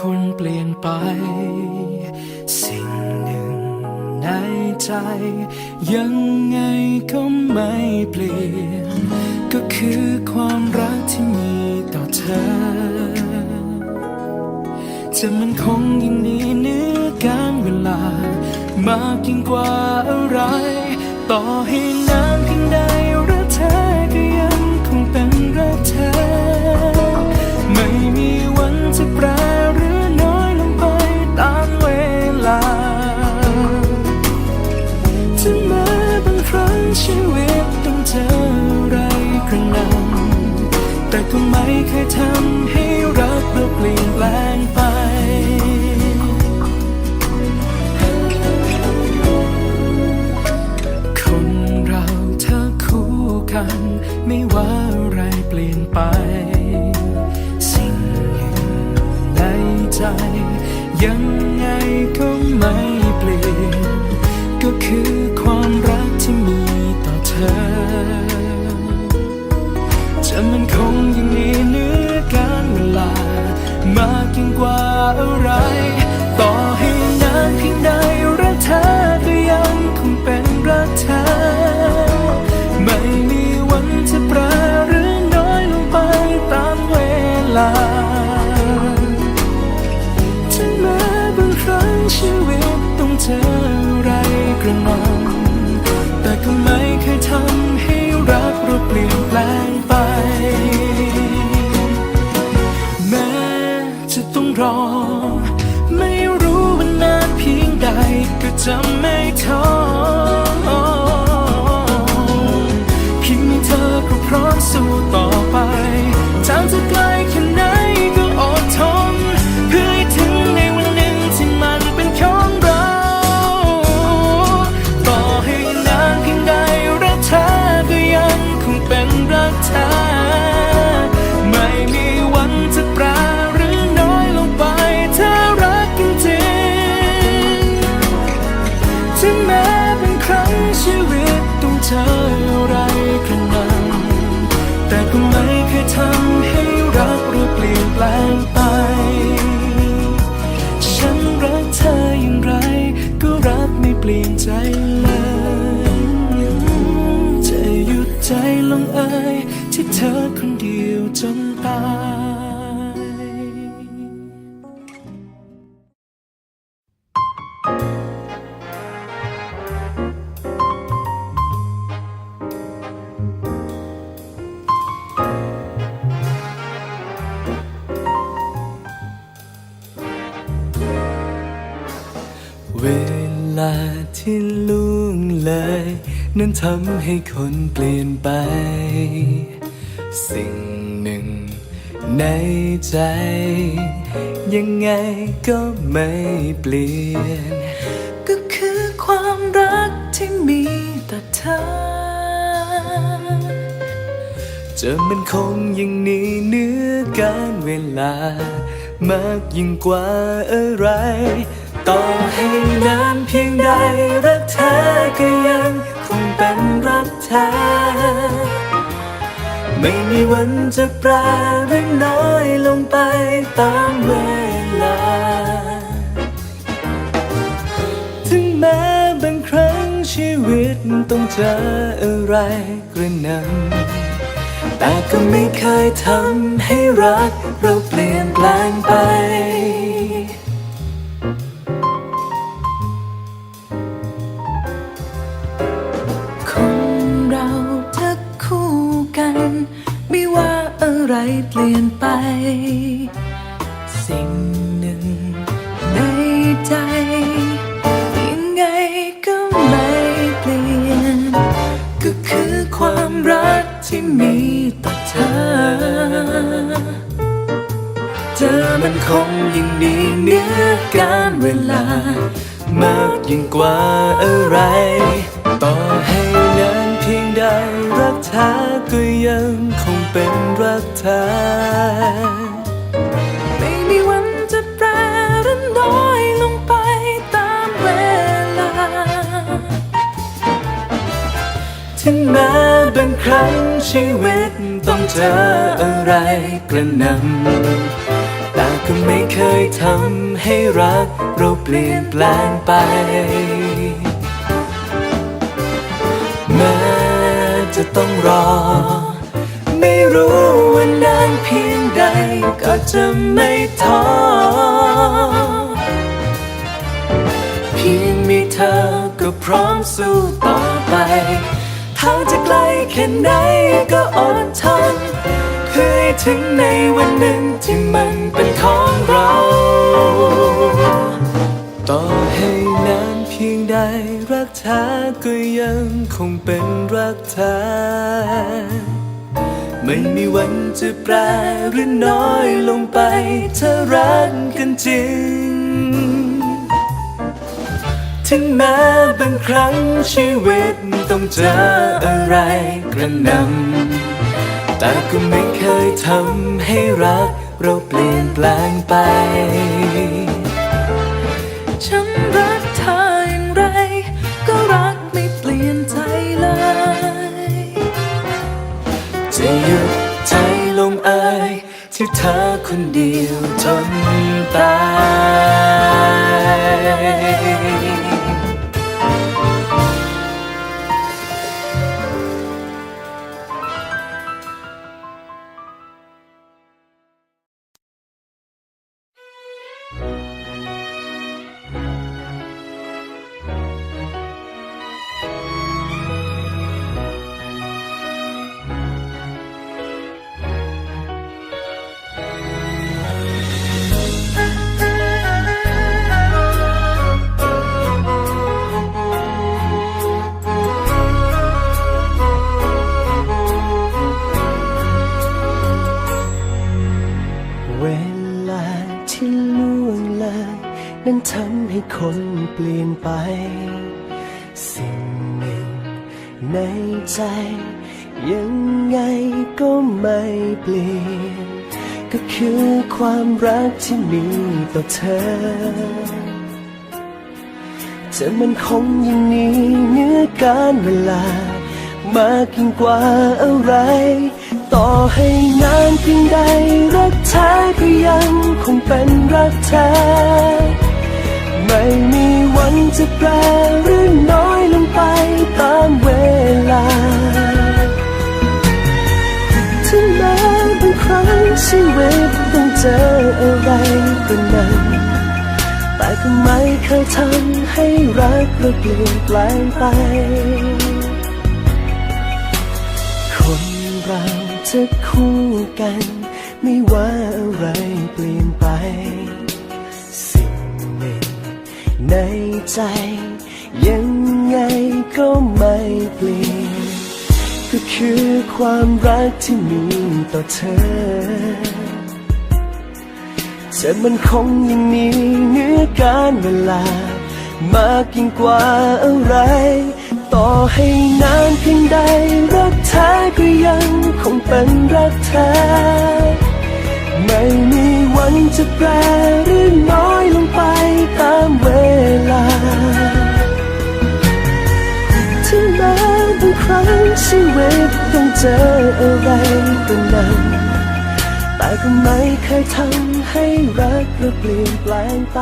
คนเปลี่ยนไป สิ่งหนึ่งในใจ ยังไงก็ไม่เปลี่ยน ก็คือความรักที่มีต่อเธอ จะมันคงยิ่งดีเนื้อการเวลา มากยิ่งกว่าอะไร ต่อให้นาน กัน ไม่ว่าอะไรเปลี่ยนไป สิ่งหนึ่งในใจ ยังไงก็ไม่เปลี่ยน ก็คือความรักที่มีต่อเธอ เปลี่ยนแปลงไป แม้จะต้องรอ ไม่รู้ว่านานเพียงใดก็จะไม่ท้อเพียงมีเธอก็พร้อมสู้ต่อไปทางจะไกล ใจเลยจะหยุดใจลงเอยที่เธอคนเดียวจนตาย นั้นทำให้คนเปลี่ยนไป สิ่งหนึ่งในใจ ยังไงก็ไม่เปลี่ยน ก็คือความรักที่มีต่อเธอ จะมันคงยังหนีเนื้อการเวลามากยิ่งกว่าอะไร ต่อให้นานเพียงใดรักเธอก็ยัง คงเป็นรักเธอไม่มีวันจะแปรหรือน้อยลงไปตามเวลา ถึงแม้บางครั้งชีวิตต้องเจออะไรกระหนำแต่ก็ไม่เคยทำให้รักเราเปลี่ยนแปลงไป คงยิ่งดีเนื้อการเวลามากยิ่งกว่าอะไร ต่อให้นานเพียงใดรักเธอก็ยังคงเป็นรักเธอไม่มีวันจะแปรรือน้อยลงไปตามเวลา ถึงแม้บางครั้งชีวิตต้องเจออะไรกระหนำ แต่ก็ไม่เคยทำให้รักเราเปลี่ยนแปลงไป แม้จะต้องรอ ไม่รู้ว่านานเพียงใดก็จะไม่ท้อ เพียงมีเธอก็พร้อมสู้ต่อไป ทางจะไกลแค่ไหนก็อดทน ถึงในวันหนึ่งที่มันเป็นของเรา ต่อให้นานเพียงใดรักแท้ก็ยังคงเป็นรักแท้ไม่มีวันจะแปรหรือน้อยลงไปถ้ารักกันจริง ถึงแม้บางครั้งชีวิตต้องเจออะไรกระหนำ แต่ก็ไม่เคยทำให้รัก เราเปลี่ยนแปลงไป ฉันรักเธออย่างไร ก็รักไม่เปลี่ยนใจเลย จะหยุดใจลงเอยที่เธอคนเดียวจนตาย ใจยังไงก็ไม่เปลี่ยน ก็คือความรักที่มีต่อเธอจะมันคงยังนี้เนื้อการเวลา มากยิ่งกว่าอะไร ต่อให้นานเพียงใดรักแท้ก็ยังคงเป็นรักแท้ไม่มีวันจะแปรหรือน้อยลงไป ชีวิตต้องเจออะไรก็นั้น แต่ก็ไม่เคยทำให้รักเราเปลี่ยนแปลงไป คนเราจะคู่กัน ไม่ว่าอะไรเปลี่ยนไป สิ่งหนึ่งในใจ ยังไงก็ไม่เปลี่ยน คือความรักที่มีต่อเธอจะมันคงยังมีเนื้อการเวลา มากยิ่งกว่าอะไร ต่อให้นานเพียงใด รักแท้ก็ยังคงเป็นรักแท้ไม่มีวันจะแปรหรือน้อยลงไปตามเวลา บางครั้งชีวิตต้องเจออะไรตรงนั้น แต่ก็ไม่เคยทำให้รักเราเปลี่ยนแปลงไป